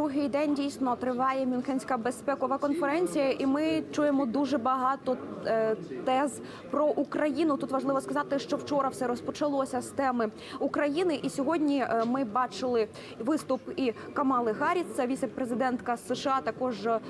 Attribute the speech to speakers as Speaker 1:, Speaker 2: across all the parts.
Speaker 1: другий день дійсно триває Мюнхенська безпекова конференція, і ми чуємо дуже багато е, тез про Україну. Тут важливо сказати, що вчора все розпочалося з теми України, і сьогодні е, ми бачили виступ і Камали Гарріс, це віце-президентка США. Також е,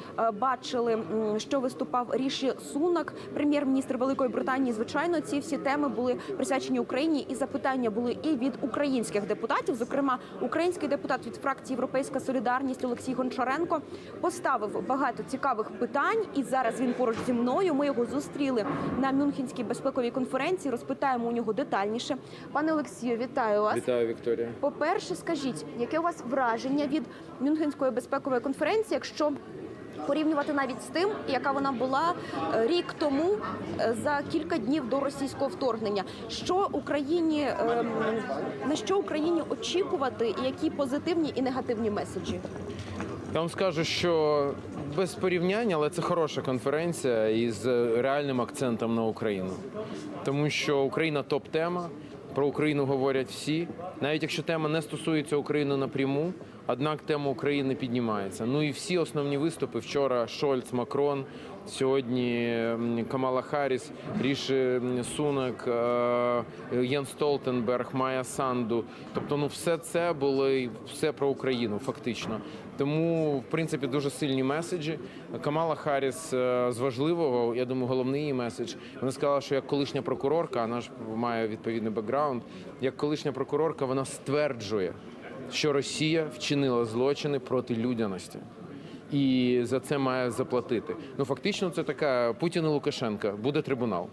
Speaker 1: бачили, що виступав Ріші Сунак, прем'єр-міністр Великої Британії. Звичайно, ці всі теми були присвячені Україні, і запитання були і від українських депутатів. Зокрема, український депутат від фракції Європейська Солідарність Олексій Гончаренко поставив багато цікавих питань, і зараз він поруч зі мною. Ми його зустріли на Мюнхенській безпековій конференції. Розпитаємо у нього детальніше. Пане Олексію, вітаю вас.
Speaker 2: Вітаю, Вікторія.
Speaker 1: По-перше, скажіть, яке у вас враження від Мюнхенської безпекової конференції, якщо порівнювати навіть з тим, яка вона була е, рік тому е, за кілька днів до російського вторгнення? Що Україні ем, на що Україні очікувати, і які позитивні і негативні меседжі?
Speaker 2: Я вам скажу, що без порівняння, але це хороша конференція із реальним акцентом на Україну. Тому що Україна топ-тема. Про Україну говорять всі, навіть якщо тема не стосується України напряму, однак тема України піднімається. Ну і всі основні виступи вчора Шольц, Макрон, сьогодні Камала Харріс, Ріші м, Сунак, е, Єн Столтенберг, Майя Санду. Тобто, ну все це було все про Україну, фактично. Тому, в принципі, дуже сильні меседжі. Камала Харріс е, з важливого, я думаю, головний її меседж. Вона сказала, що як колишня прокурорка, вона ж має відповідний бекграунд. Як колишня прокурорка, вона стверджує, що Росія вчинила злочини проти людяності. І за це має заплатити. Ну фактично, це така Путін і Лукашенка. Буде трибунал.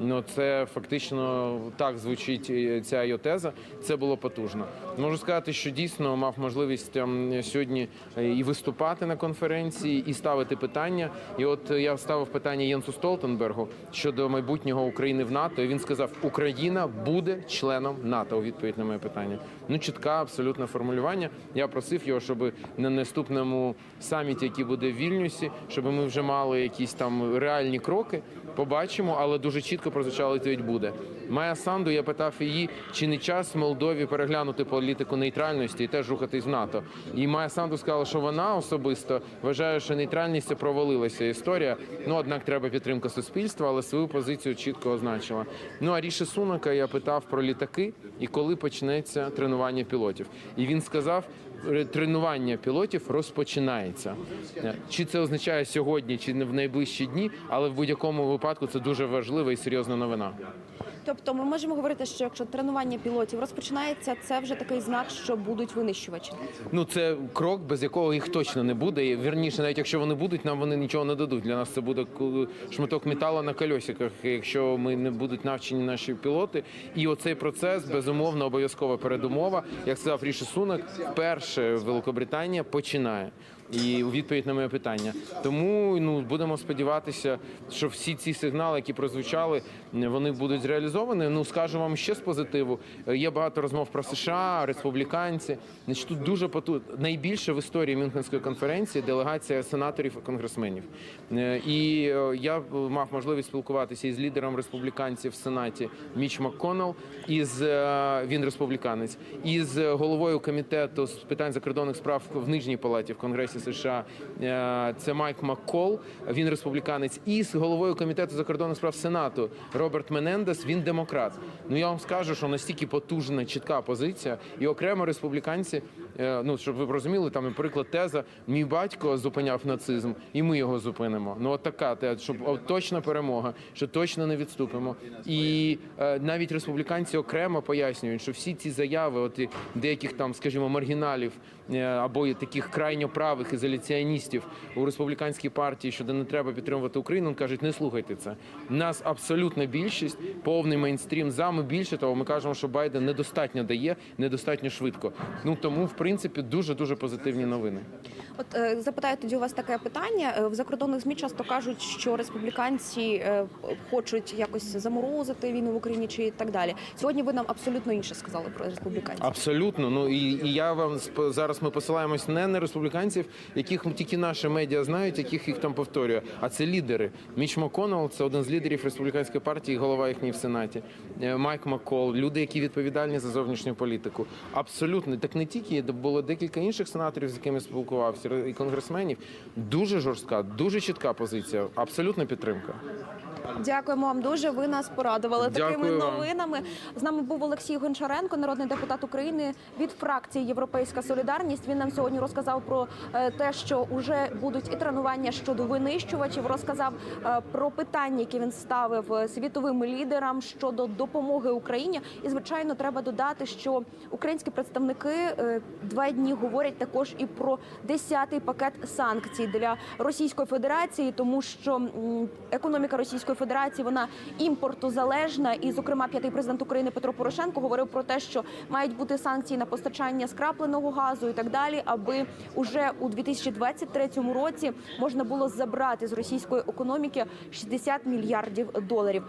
Speaker 2: Ну це фактично так звучить е, ця його теза. Це було потужно. Можу сказати, що дійсно мав можливість ем, сьогодні е, і виступати на конференції, і ставити питання. І от е, я ставив питання Єнсу Столтенбергу щодо майбутнього України в НАТО. І він сказав: Україна буде членом НАТО. У відповідь на моє питання. Ну чітке абсолютне формулювання. Я просив його, щоб на наступному саміті, який буде в Вільнюсі, щоб ми вже мали якісь там реальні кроки. Побачимо, але дуже чітко прозвучало відповідь буде. Майя Санду, я питав її, чи не час Молдові переглянути політику нейтральності і теж рухатись в НАТО. І Майя Санду сказала, що вона особисто вважає, що нейтральність це провалилася історія. Ну однак треба підтримка суспільства, але свою позицію чітко означила. Ну а Ріші Сунака я питав про літаки і коли почнеться тренування пілотів. І він сказав. «Ре- Тренування пілотів розпочинається. Чи це означає сьогодні, чи не в найближчі дні, але в будь-якому випадку це дуже важлива і серйозна новина.
Speaker 1: Тобто, ми можемо говорити, що якщо тренування пілотів розпочинається, це вже такий знак, що будуть винищувачі.
Speaker 2: Ну це крок, без якого їх точно не буде. Вірніше, навіть якщо вони будуть, нам вони нічого не дадуть. Для нас це буде шматок металу на кольосиках, якщо ми не будуть навчені наші пілоти. І оцей процес безумовно обов'язкова передумова. Як сказав Ріші Сунак, вперше Великобританія починає. І у відповідь на моє питання. Тому ну будемо сподіватися, що всі ці сигнали, які прозвучали, вони будуть зреалізовані. Ну скажу вам ще з позитиву. Є багато розмов про США, республіканці. Значить, тут дуже поту... найбільше в історії Мюнхенської конференції делегація сенаторів і конгресменів. Е, І е, я мав можливість спілкуватися із лідером республіканців в сенаті Міч МакКоннелл, із е, він республіканець, із головою комітету з питань закордонних справ в нижній палаті в Конгресі США. е, Це Майк Маккол, він республіканець, і з головою комітету закордонних справ Сенату Роберт Менендес. Він демократ. Ну я вам скажу, що настільки потужна, чітка позиція, і окремо республіканці. Е, Ну щоб ви розуміли, там, наприклад, теза мій батько зупиняв нацизм, і ми його зупинимо. Ну от така теза, щоб от, точна перемога, що точно не відступимо. І е, навіть республіканці окремо пояснюють, що всі ці заяви, от деяких там, скажімо, маргіналів е, або таких крайньо правих ізоляціоністів у республіканській партії, що не треба підтримувати Україну, кажуть, не слухайте це. Нас абсолютна більшість, повний мейнстрім за. Ми більше того, ми кажемо, що Байден недостатньо дає, недостатньо швидко. Ну тому, в принципі, дуже дуже позитивні новини.
Speaker 1: От е, запитаю тоді у вас таке питання. Е, В закордонних змі часто кажуть, що республіканці е, хочуть якось заморозити війну в Україні чи так далі. Сьогодні ви нам абсолютно інше сказали про республіканців.
Speaker 2: Абсолютно. Ну і, і я вам зараз ми посилаємось не на республіканців, яких тільки наші медіа знають, яких їх там повторює, а це лідери. Міч Маконел це один з лідерів республіканської партії, голова їхній в сенаті. Майк Маккол, люди, які відповідальні за зовнішню політику. Абсолютно так не тільки було декілька інших сенаторів, з якими спілкувався, і конгресменів. Дуже жорстка, дуже чітка позиція. Абсолютна підтримка.
Speaker 1: Дякуємо вам дуже. Ви нас порадували
Speaker 2: Дякую
Speaker 1: такими
Speaker 2: вам.
Speaker 1: новинами. З нами був Олексій Гончаренко, народний депутат України від фракції Європейська Солідарність. Він нам сьогодні розказав про е, те, що вже будуть і тренування щодо винищувачів. Розказав е, про питання, які він ставив е, світовим лідерам щодо допомоги Україні. І звичайно, треба додати, що українські представники два дні говорять також і про 10-й пакет санкцій для Російської Федерації, тому що економіка Російської Федерації вона імпортозалежна. І, зокрема, п'ятий президент України Петро Порошенко говорив про те, що мають бути санкції на постачання скрапленого газу і так далі, аби уже у 2023 році можна було забрати з російської економіки 60 мільярдів доларів.